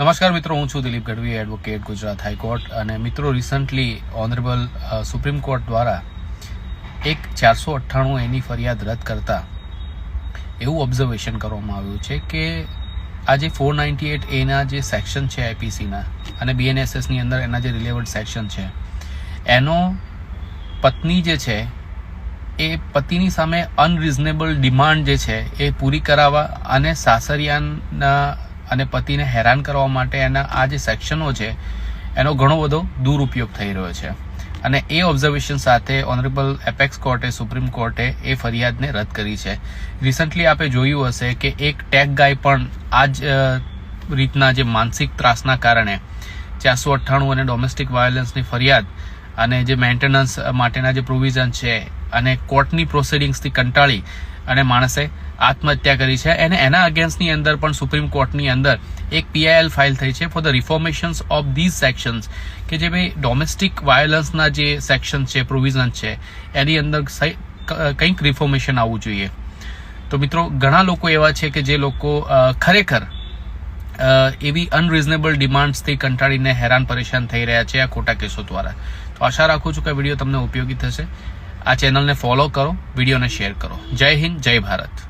નમસ્કાર મિત્રો, હું છું Dilip Gadhvi advocate Gujarat high court અને મિત્રો રિસન્ટલી ઓનરેબલ સુપ્રીમ કોર્ટ દ્વારા એક ચારસો અઠ્ઠાણું એની ફરિયાદ રદ કરતા એવું ઓબ્ઝર્વેશન કરવામાં આવ્યું છે કે આ જે ફોર નાઇન્ટી એટ એના જે સેક્શન છે આઈપીસીના અને બીએનએસએસની અંદર એના જે રિલેવન્ટ સેક્શન છે, એનો પત્ની જે છે, એ પતિની સામે અનરિઝનેબલ ડિમાન્ડ જે છે, એ પૂરી કરાવવા અને સાસરિયાના અને પતિને હેરાન કરવા માટે એના આ જે સેક્શનો છે, એનો ઘણો બધો દુરુપયોગ થઈ રહ્યો છે. અને એ ઓબ્ઝર્વેશન સાથે ઓનરેબલ એપેક્સ કોર્ટે સુપ્રીમ કોર્ટે એ ફરિયાદને રદ કરી છે. રિસન્ટલી આપે જોયું હશે કે એક ટેગ ગાય પણ આ જ રીતના જે માનસિક ત્રાસના કારણે ચારસો અઠ્ઠાણું અને ડોમેસ્ટિક વાયોલન્સની ફરિયાદ અને જે મેન્ટેનન્સ માટેના જે પ્રોવિઝન છે અને કોર્ટની પ્રોસિડિંગ્સથી કંટાળી અને માણસે આત્મહત્યા કરી છે. અને એના અગેન્સ્ટની અંદર પણ સુપ્રીમ કોર્ટની અંદર એક પીઆઈએલ ફાઇલ થઈ છે for the reformations of these sections કે જે ભાઈ ડોમેસ્ટિક વાયોલન્સના જે સેક્શન છે પ્રોવિઝન છે, એની અંદર કંઈક રિફોર્મેશન આવવું જોઈએ. તો મિત્રો, ઘણા લોકો એવા છે કે જે લોકો ખરેખર એવી અનરિઝનેબલ ડિમાન્ડ્સથી કંટાળીને હેરાન પરેશાન થઈ રહ્યા છે આ ખોટા કેસો દ્વારા. તો આશા રાખું છું કે વીડિયો તમને ઉપયોગી થશે. આ ચેનલને ફોલો કરો, વિડીયોને શેર કરો. જય હિન્દ, જય ભારત.